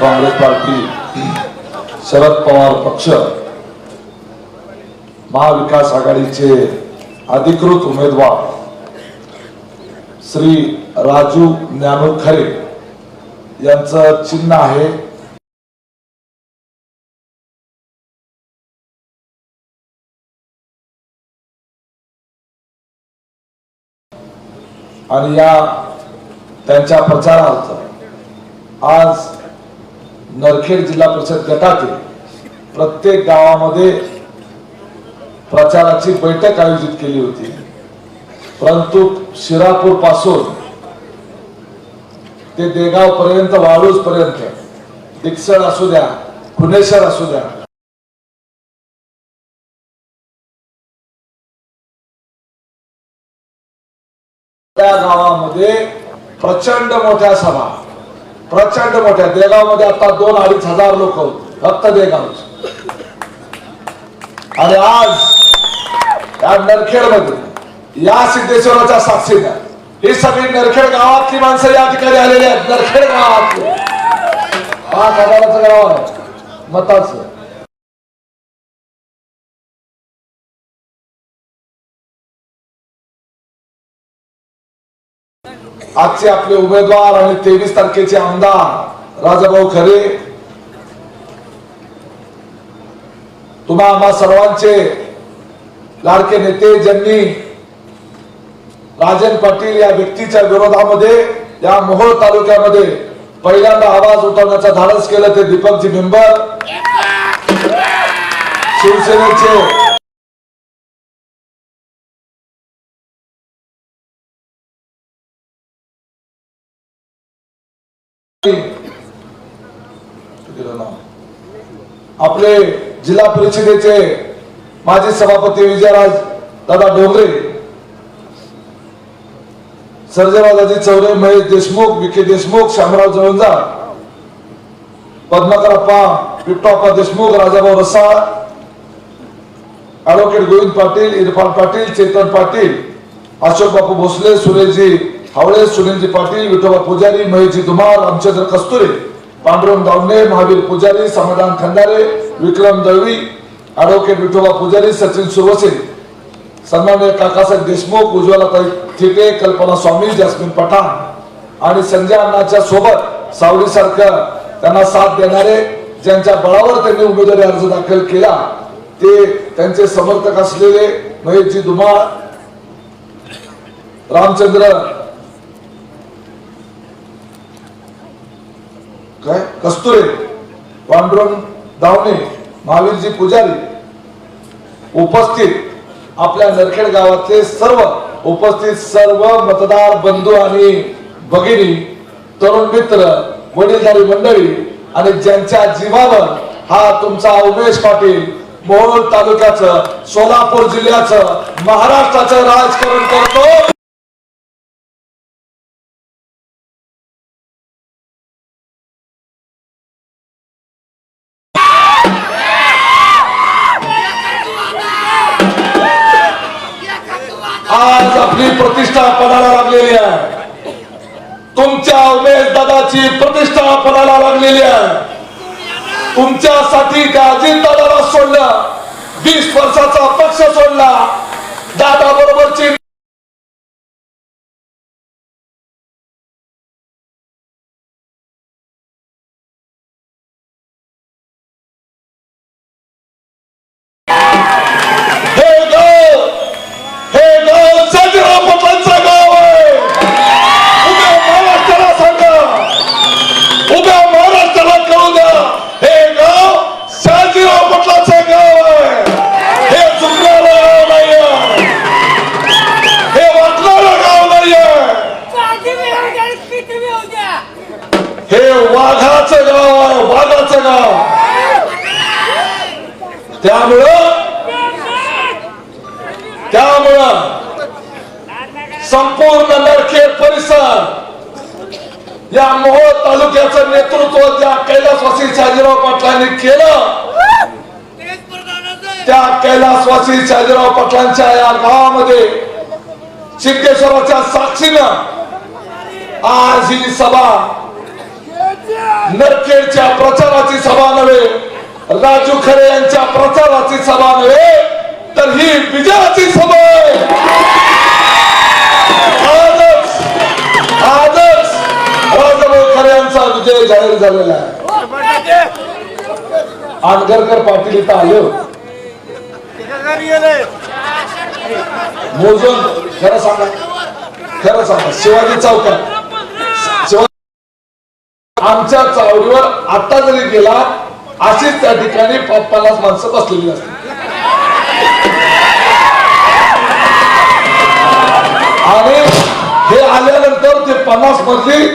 Congress party Sharad Pawar पक्ष महाविकास आघाडीचे अधिकृत उमेदवार श्री राजू ज्ञानू खरे यांचं चिन्ह आहे. आणि या त्यांच्या प्रचारार्थ आज नरखेड जिल्हा परिषद गटातील प्रत्येक गावामध्ये प्रचाराची बैठक आयोजित केली होती. परंतु शिरापूरपासून ते देगाव पर्यंत वाळूज पर्यंत दिक्सळ असू द्या पुणेश्वर असू द्या त्या गावामध्ये प्रचंड मोठ्या सभा प्रचंड मोठ्या देगावमध्ये आता दोन अडीच हजार लोक फक्त देगाव आणि आज या नरखेडमध्ये या सिद्धेश्वराच्या साक्षीने ही सगळी नरखेड गावातली माणसं या ठिकाणी आलेली आहेत. नरखेड गावातली. पाच हजाराचं गाव आहे. मताचं. आजचे आपले उमेदवार आणि तेवीस तारखेचे आमदार राजाभाऊ खरे. तुम्हा आम्हा सर्वांचे लाडके नेते ज्यांनी राजन पाटील या व्यक्तीच्या विरोधामध्ये या मोहोळ तालुक्यामध्ये पहिल्यांदा आवाज उठवण्याचा धाडस केलं ते दीपकजी मेंबर. शिवसेनेचे आपले जिल्हा परिषदेचे माजी सभापती विजयराज दादा डोंगरे सर्जेराजाजी चौरे महेश देशमुख विखे देशमुख श्यामराव जवंजा पद्माकरप्पा पिप्पाप्पा देशमुख राजाभाऊ रसाळ ऍडव्होकेट गोविंद पाटील इरफान पाटील चेतन पाटील अशोक बापू भोसले सुरेशजी हावळे सुनीलजी पाटील विठोबा पुजारी महेशजी धुमाल रामचंद्र कस्तुरे. पांडुरंग दावणे महावीर पुजारी समाधान खंडारे विक्रम दळवी ऍडव्होकेट विठोबा पुजारी सचिन सुरवसे सन्मान्य काकासाहेब देशमुख उज्ज्वला थिटे कल्पना स्वामी जास्मिन पठाण आणि संजय अण्णाच्या सोबत सावली सारखं त्यांना साथ देणारे ज्यांच्या बळावर त्यांनी उमेदवारी अर्ज दाखल केला ते त्यांचे समर्थक असलेले महेशजी धुमाळ रामचंद्र काय? कस्तुरे पांडुरंग दावणे महावीरजी पुजारी उपस्थित आपल्या नरखेड गावातले सर्व उपस्थित सर्व मतदार बंधू आणि भगिनी तरुण मित्र वडीलधारी मंडळी आणि ज्यांच्या जीवावर हा तुमचा उमेश पाटील मोहोळ तालुक्याचं सोलापूर जिल्ह्याचं महाराष्ट्राचं राजकारण करतो. दादाची प्रतिष्ठा पणाला लागलेली आहे. तुमच्यासाठी त्या अजित दादाला सोडलं. वीस वर्षाचा पक्ष सोडला. दादा बरोबरची त्यामुळं त्यामुळं संपूर्ण नरखेड परिसर या मोहोळ तालुक्याचं नेतृत्व ज्या कैलासवासी शाजीराव पाटलांनी केलं त्या कैलासवासी शाजीराव पाटलांच्या या गावामध्ये सिद्धेश्वराच्या साक्षीनं आज ही सभा नरखेडच्या प्रचाराची सभा नव्हे राजू खरे यांच्या प्रचाराची सभा नव्हे तर ही विजयाची सभा आहे. आजच आजच राजाभाऊ खरे यांचा विजय जाहीर झालेला आहे. आंदरकर पाटील इथं आले मोजून खरं सांगा खरं सांगा शिवाजी चौकात शिवाजी आमच्या चावडीवर आता जरी गेला अशीच त्या ठिकाणी प- पन्नास माणसं बसलेली असतात. आणि हे आल्यानंतर ते पन्नास मधली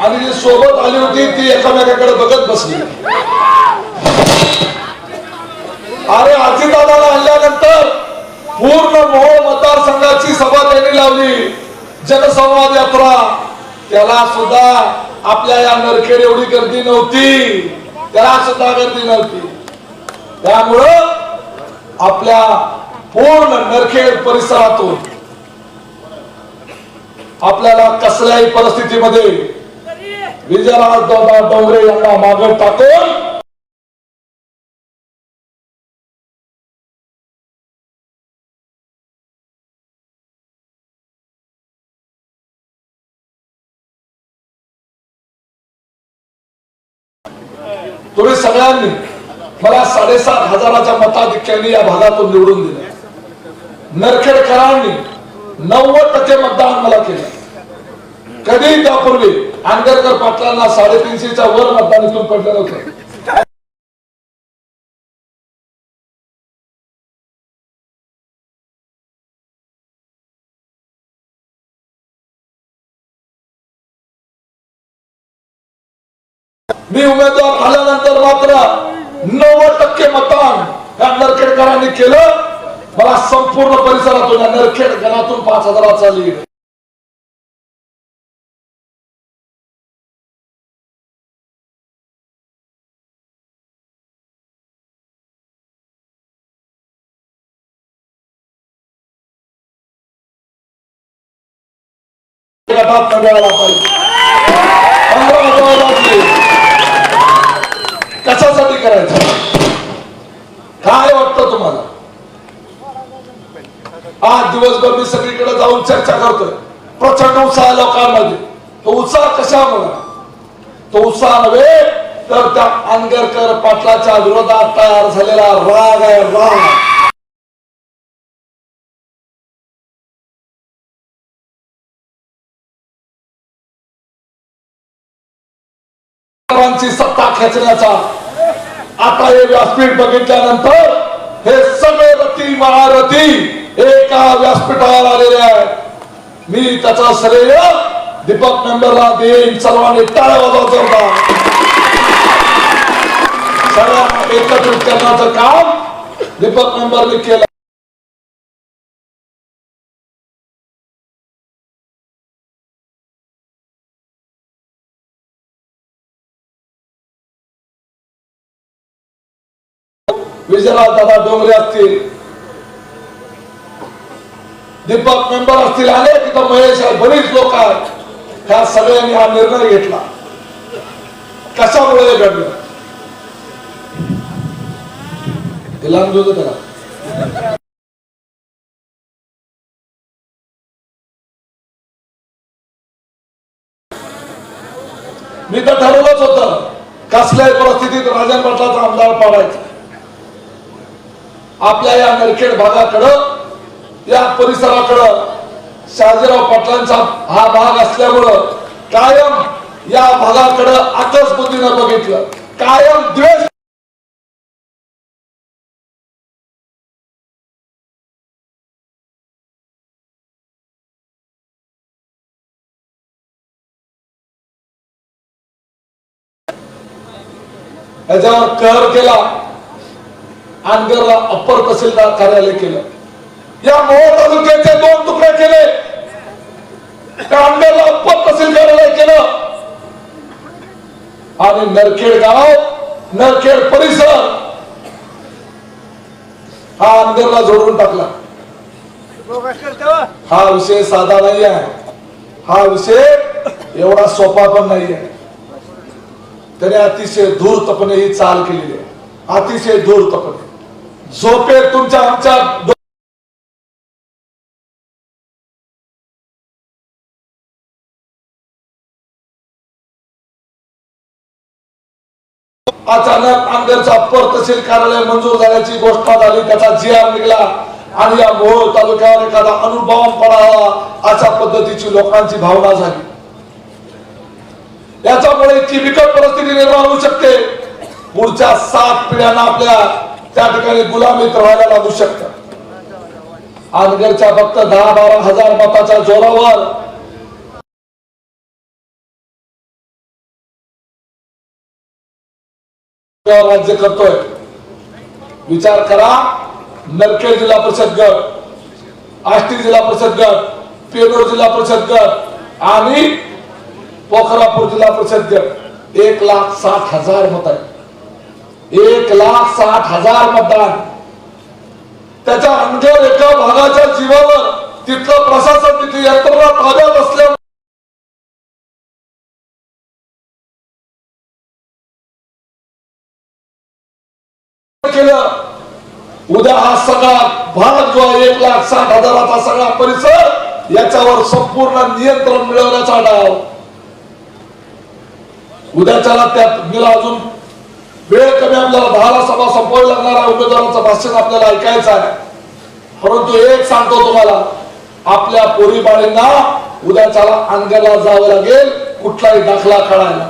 आणि जी सोबत आली होती ती एकामेकाकडे बघत बसली. अरे दादाला आणल्यानंतर पूर्ण मोहोळ मतदारसंघाची सभा त्यांनी लावली. जनसंवाद यात्रा. त्याला सुद्धा आपल्या या नरखेड एवढी गर्दी नव्हती. त्याला सुद्धा गर्दी नव्हती. त्यामुळं आपल्या पूर्ण नरखेड परिसरातून आपल्याला कसल्याही परिस्थितीमध्ये विजयराज दादा डोंगरे यांना मागे टाकून तुम्ही सगळ्यांनी मला साडेसात हजाराच्या मताधिक्याने या भागातून निवडून दिलं. नरखेडकरांनी नव्वद टक्के मतदान मला केलं. कधी त्यापूर्वी आंबेडकर पाटलांना साडेतीनशेच्या वर मतदान इथून पडलं नव्हतं. मी उमेदवार आल्यानंतर मात्र नव्वद टक्के मतदान या नरखेडकरांनी केलं. मला संपूर्ण परिसरातून या नरखेड घरातून पाच हजाराचा लीड पाहिजे पंधरा हजाराची कशासाठी करायचं काय वाटतं तुम्हाला आज दिवसभर मी सगळीकडे जाऊन चर्चा करतोय. प्रचंड उत्साह लोकांमध्ये. तो उत्साह कशामुळे तो उत्साह नव्हे तर त्या आंगरकर पाटलाच्या विरोधात तयार झालेला राग आहे राग. सत्ता खेचण्याचा आता हे व्यासपीठ बघितल्यानंतर हे सगळे रती महारथी एका व्यासपीठावर आलेल्या आहेत. मी त्याचा श्रेय दीपक मेंबरला देईन. सर्वांनी टाळ्या वाजवा जोरदार. सगळ्यांना एकत्रित करण्याचं काम दीपक मेंबरने केलं. विजयराज दादा डोंगरे असतील. दीपक मेंबर असतील आले तिथं महेश आहे बरीच लोक आहेत. ह्या सगळ्यांनी हा निर्णय घेतला. कशामुळे घडलं? तिला त्याला? मी तर ठरवलंच होतं कसल्याही परिस्थितीत राजन पाटलाचा आमदार पाडायचा. आपल्या या नरखेड भागाकडं या परिसराकडं शहाजीराव पाटलांचा हा भाग असल्यामुळं कायम या भागाकडं आकस बघितलं. कायम द्वेष याच्यावर कहर केला. आंदरला अप्पर तहसीलदार कार्यालय केलं. या मोह तालुक्याचे दोन तुकडे केले. त्या अप्पर तहसील कार्यालय केलं. आणि नरखेड गाव नरखेड परिसर हा आंबेरला जोडून टाकला. हा विषय साधा नाही आहे हा विषय एवढा सोपा पण नाही आहे त्याने अतिशय धूर्तपणे ही चाल केलेली आहे. अतिशय धूर्तपणे. झोपे तुमच्या आमच्या अचानक आमदारचा पर तहसील कार्यालय मंजूर झाल्याची घोषणा झाली त्याचा जिया निघाला. आणि या मोहोळ तालुक्यावर एखादा अनुभव पडावा अशा पद्धतीची लोकांची भावना झाली. याच्यामुळे इतकी बिकट परिस्थिती निर्माण होऊ शकते. पुढच्या सात पिढ्यांना आपल्या त्या ठिकाणी गुलामीत राहायला लागू शकतात अनगरच्या फक्त दहा बारा हजार मताच्या जोरावर राज्य करतोय. विचार करा नरखेड जिल्हा परिषद गट आष्टी जिल्हा परिषद गट पेलोड जिल्हा परिषद गट आणि पोखरापूर जिल्हा परिषद गट. एक लाख साठ हजार मत आहे एक लाख साठ हजार मतदान. त्याच्या अंगर एका भागाच्या जीवावर तिथलं प्रशासन तिथे यंत्रणा ताब्यात असल्या केलं हा सगळा भारत जो आहे एक लाख साठ हजाराचा सगळा परिसर याच्यावर संपूर्ण नियंत्रण मिळवण्याचा डाव. उद्याच्याला त्यात गेला अजून वेळ कमी आपल्याला दहाला सभा संपवावी लागणार उमेदवारांचं भाषण आपल्याला ऐकायचं आहे. परंतु एक सांगतो तुम्हाला आपल्या पोरी बाळींना उद्याच्याला अंगाला जावं लागेल कुठलाही दाखला काढायला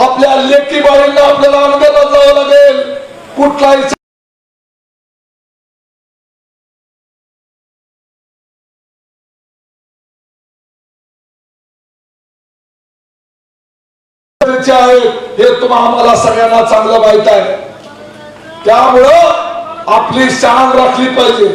आपल्या लेखी बाळींना आपल्याला अंगाला जावं लागेल कुठलाही आहेत हे तुम्हाला आम्हाला सगळ्यांना चांगलं माहीत आहे. त्यामुळं आपली शान राखली पाहिजे.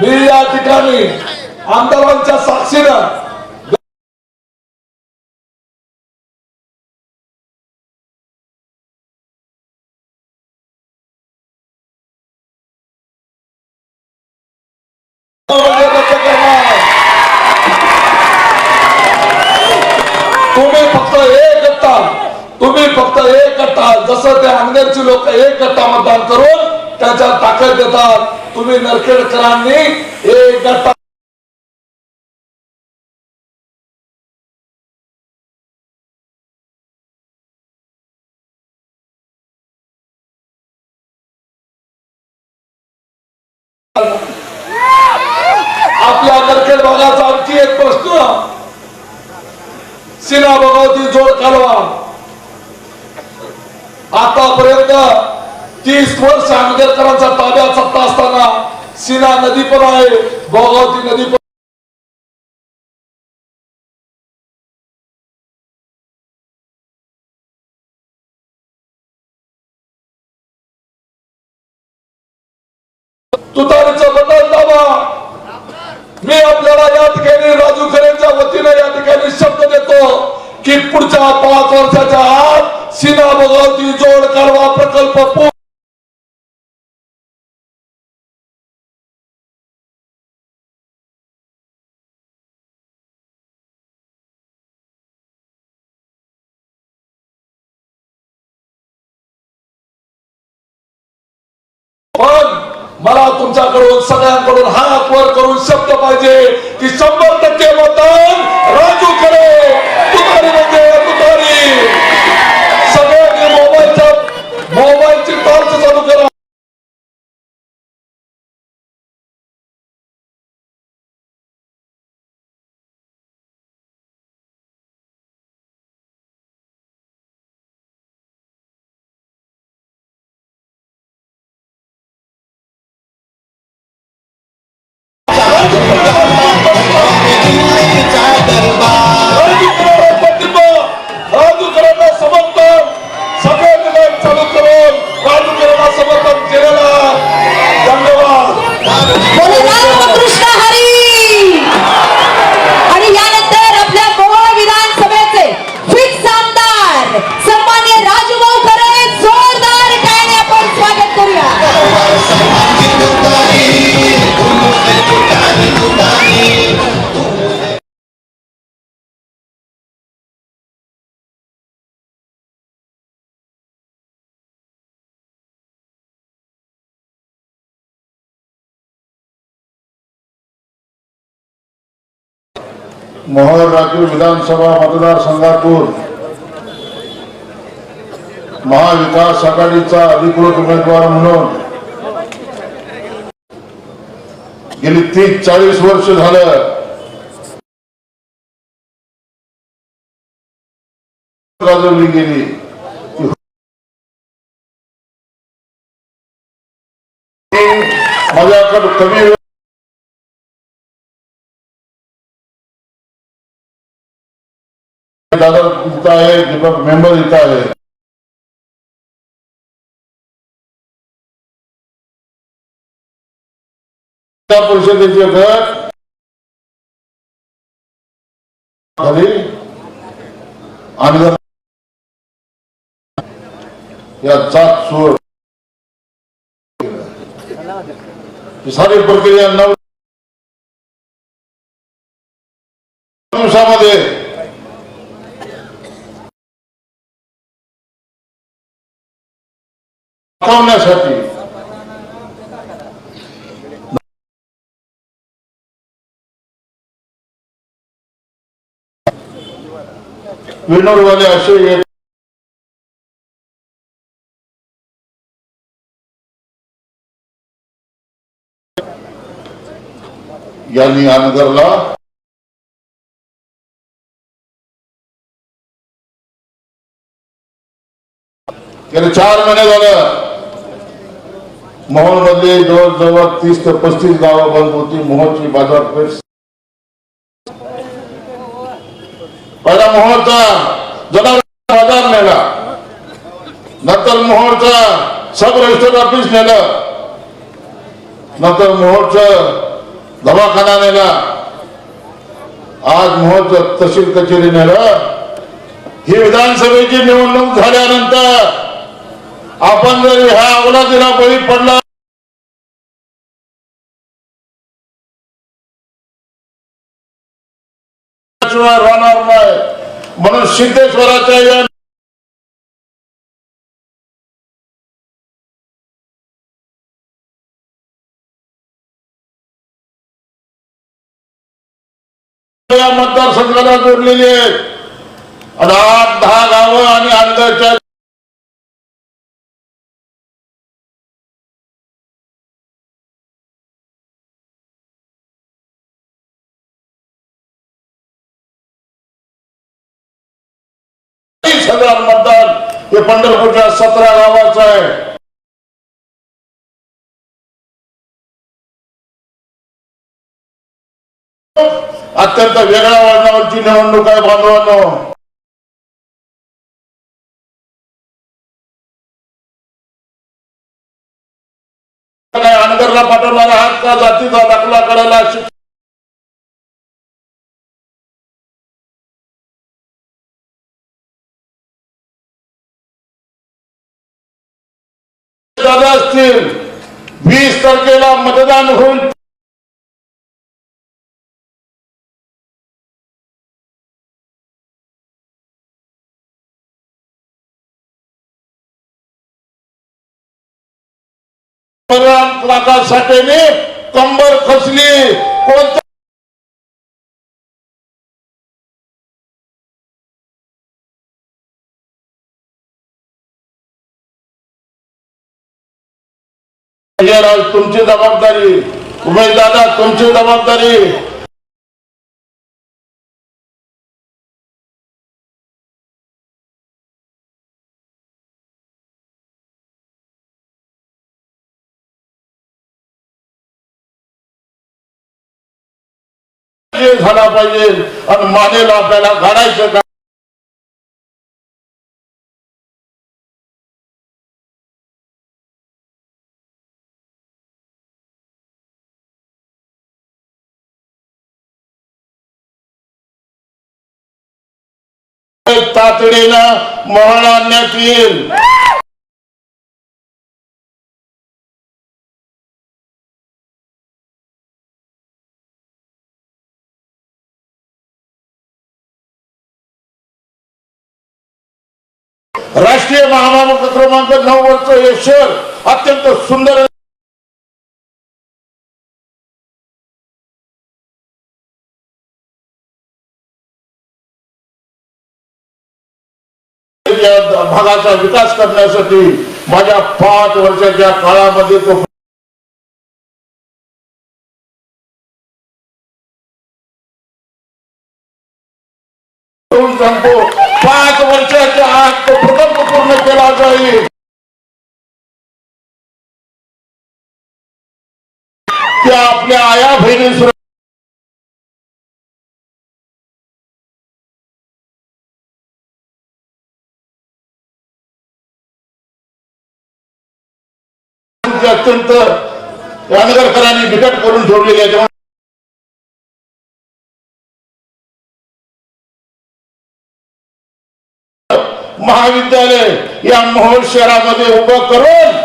मी या ठिकाणी आमदारांच्या साक्षीनं एक जसं ते अंगणेरची लोक एक गट्टा मतदान करून त्याच्या ताकद देतात. तुम्ही नरखेडकरांनी एक गट्टा आपल्या नरखेड भागाचा आणखी एक प्रश्न. सिना भगवती जोड कालवा. आतापर्यंत तीस वर्ष आंबेडकरांच्या ताब्यात सत्ता असताना सिना नदी पण आहे भोगावती नदी पण तुतारीचा बदल दाबा. मी आपल्याला या ठिकाणी राजू खरेंच्या वतीने या ठिकाणी शब्द देतो. की पुढच्या पाच वर्षाच्या आत सीना भगवती जोड कालवा प्रकल्प पण मला तुमच्याकडून सगळ्यांकडून हात वर करून शब्द पाहिजे की शंभर टक्के मतदान मोहोळ राखीव विधानसभा मतदारसंघातून महाविकास आघाडीचा अधिकृत उमेदवार म्हणून गेली तीस चाळीस वर्ष झालं. गाजवली गेली. माझ्याकडे कमी दादा इथं आहे दीपक मेंबर इथं आहे जिल्हा परिषदेचे गट खाली आणि या जात चोर ही सारी प्रक्रिया नऊ दिवसामध्ये दाखवण्यासाठी विनोदवाले असे एक यांनी अनगरला गेले चार महिने झालं मोहोळ जवळजवळ तीस ते पस्तीस गावं बंद होती. मोहोळची बाजारपेठ पहिला मोहोळचा जनावर बाजार नेला. नंतर मोहोळचा सब रजिस्टर ऑफिस नेलं. नंतर मोहोळचं दवाखाना नेला. आज मोहोळचं तहसील कचेरी नेलं. ही विधानसभेची निवडणूक झाल्यानंतर आपण जर ह्या अवलादीला बळी पडला राहणार नाही म्हणून सिद्धेश्वराच्या या मतदारसंघाला जोडलेली आहेत. आणि आठ दहा गावं आणि अंदरच्या हजार मतदान हे पंढरपूरच्या सतरा गावाचं आहे. अत्यंत वेगळ्या वळणावरची निवडणूक आहे बांधवांनो. काय अनगरला पाठवणारा हात का जातीचा दाखला करायला असतील. वीस तारखेला मतदान होऊन प्रकाश साठेने कंबर खचली. कोणत्या राज तुमची जबाबदारी. उमेश दादा तुमची जबाबदारी. झाला पाहिजे आणि मानेला आपल्याला घडायचं का? तातडीला मोहळ आणण्यात येईल. राष्ट्रीय महामार्ग क्रमांक नऊ वरचं हे शहर अत्यंत सुंदर भागाचा विकास करण्यासाठी माझ्या पाच वर्षाच्या काळामध्ये तो सांगतो पाच वर्षाच्या आत तो प्रकल्प पूर्ण केला जाईल. त्या आपल्या आया बहिणी अत्यंत रानगरकरांनी बिकट करून ठेवलेली आहे. महाविद्यालय या मोहोळ शहरामध्ये उभं करून